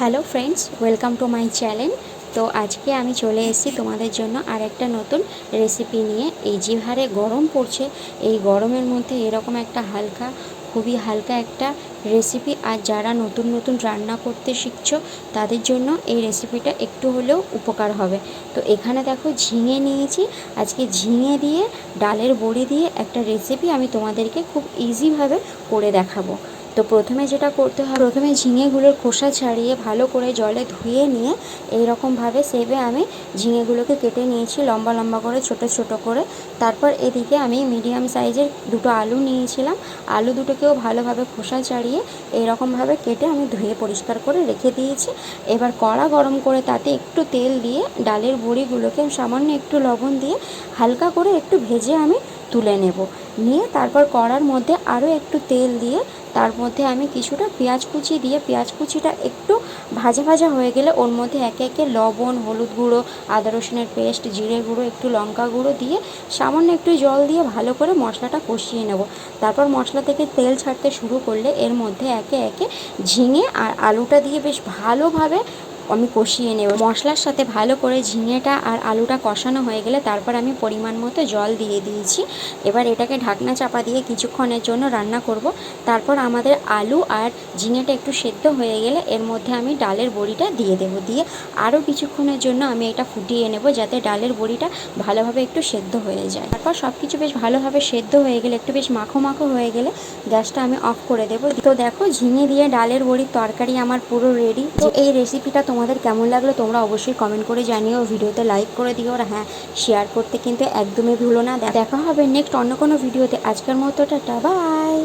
Hello friends welcome to my channel তো আজকে আমি চলে এসেছি তোমাদের জন্য আর একটা নতুন রেসিপি নিয়ে। এই যে হারে গরম পড়ছে, এই গরমের মধ্যে এরকম একটা হালকা, খুবই হালকা একটা রেসিপি আর যারা নতুন নতুন রান্না করতে শিখছো, তাদের জন্য এই রেসিপিটা একটু হলেও উপকার হবে। তো এখানে দেখো ঝিঙে নিয়েছি। আজকে ঝিঙে দিয়ে, ডালের বড়ি দিয়ে একটা রেসিপি আমি তোমাদেরকে খুব ইজিভাবে করে দেখাবো। তো প্রথমে যেটা করতে হবে প্রথমে ঝিঙেগুলোর খোসা ছাড়িয়ে ভালো করে জলে ধুয়ে নিয়ে এই রকমভাবে সেবে আমি ঝিঙেগুলোকে কেটে নিয়েছি, লম্বা লম্বা করে, ছোট ছোট করে। তারপর এদিকে আমি মিডিয়াম সাইজের দুটো আলু নিয়েছিলাম। আলু দুটোকেও ভালোভাবে খোসা ছাড়িয়ে এই রকমভাবে কেটে আমি ধুয়ে পরিষ্কার করে রেখে দিয়েছি। এবার কড়া গরম করে তাতে একটু তেল দিয়ে ডালের বড়িগুলোকে সামান্য একটু লবণ দিয়ে হালকা করে একটু ভেজে আমি তুলে নেব। নিয়ে তারপর কড়ার মধ্যে আরও একটু তেল দিয়ে তার মধ্যে আমি কিছুটা পেঁয়াজ কুচি দিয়ে, পেঁয়াজ কুচিটা একটু ভাজা ভাজা হয়ে গেলে ওর মধ্যে একে একে লবণ, হলুদ গুঁড়ো, আদা রসুনের পেস্ট জিরে গুঁড়ো, একটু লঙ্কা গুঁড়ো দিয়ে সামান্য একটু জল দিয়ে ভালো করে মশলাটা কষিয়ে নেব। তারপর মশলা থেকে তেল ছাড়তে শুরু করলে এর মধ্যে একে একে ঝিঙে আর আলুটা দিয়ে বেশ ভালোভাবে আমি কষিয়ে নেব। মশলার সাথে ভালো করে ঝিঙেটা আর আলুটা কষানো হয়ে গেলে তারপর আমি পরিমাণ মতো জল দিয়ে দিয়েছি। এবার এটাকে ঢাকনা চাপা দিয়ে কিছুক্ষণের জন্য রান্না করব। তারপর আমাদের আলু আর ঝিঙেটা একটু সেদ্ধ হয়ে গেলে এর মধ্যে আমি ডালের বড়িটা দিয়ে দেব। দিয়ে আরও কিছুক্ষণের জন্য আমি এটা ফুটিয়ে নেব যাতে ডালের বড়িটা ভালোভাবে একটু সেদ্ধ হয়ে যায়। তারপর সব কিছু বেশ ভালোভাবে সেদ্ধ হয়ে গেলে, একটু বেশ মাখো মাখো হয়ে গেলে গ্যাসটা আমি অফ করে দেবো। তো দেখো, ঝিঙে দিয়ে ডালের বড়ির তরকারি আমার পুরো রেডি তো এই রেসিপিটা তোমাদের কেমন লাগল তোমরা অবশ্যই কমেন্ট করে জানিও। ভিডিওতে লাইক করে দিও আর হ্যাঁ শেয়ার করতে কিন্তু একদমই ভুলো না। দেখা হবে নেক্সট অন্য কোনো ভিডিওতে আজকের মতো টাটা বাই